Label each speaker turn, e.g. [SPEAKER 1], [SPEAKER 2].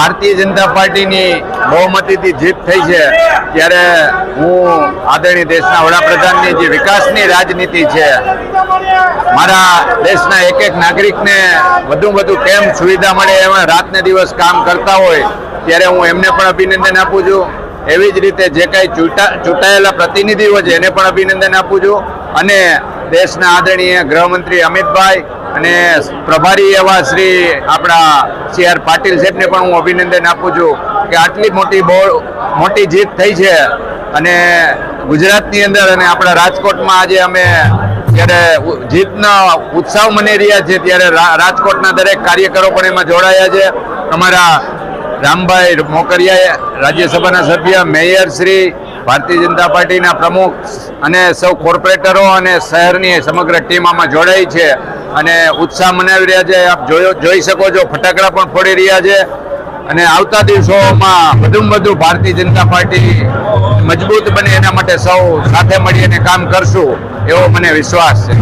[SPEAKER 1] ભારતીય જનતા પાર્ટીની બહુમતીથી જીત થઈ છે. ત્યારે હું આદરણીય દેશના વડાપ્રધાનની જે વિકાસની રાજનીતિ છે, મારા દેશના એક એક નાગરિકને વધુ વધુ કેમ સુવિધા મળે એમાં રાતને દિવસ કામ કરતા હોય, ત્યારે હું એમને પણ અભિનંદન આપું છું. એવી જ રીતે જે કાંઈ ચૂંટા ચૂંટાયેલા પ્રતિનિધિઓ છે, એને પણ અભિનંદન આપું છું. અને દેશના આદરણીય ગૃહમંત્રી અમિતભાઈ અને પ્રભારી એવા શ્રી આપણા સી આર પાટીલ સાહેબને પણ હું અભિનંદન આપું છું કે આટલી મોટી બહુ મોટી જીત થઈ છે અને ગુજરાતની અંદર અને આપણા રાજકોટમાં આજે અમે જ્યારે જીતનો ઉત્સવ મનાઈ રહ્યા છે ત્યારે રાજકોટના દરેક કાર્યકરો પણ એમાં જોડાયા છે. અમારા રામભાઈ મોકરિયા રાજ્યસભાના સભ્ય, મેયર શ્રી ભારતીય જનતા પાર્ટીના પ્રમુખ અને સૌ કોર્પોરેટરો અને શહેરની સમગ્ર ટીમ આમાં જોડાઈ છે અને ઉત્સાહ મનાવી રહ્યા છે. આપ જોયો, જોઈ શકો છો, ફટાકડા પણ ફોડી રહ્યા છે અને આવતા દિવસોમાં વધુમાં વધુ ભારતીય જનતા પાર્ટી મજબૂત બને એના માટે સૌ સાથે મળીને કામ કરશું એવો મને વિશ્વાસ છે.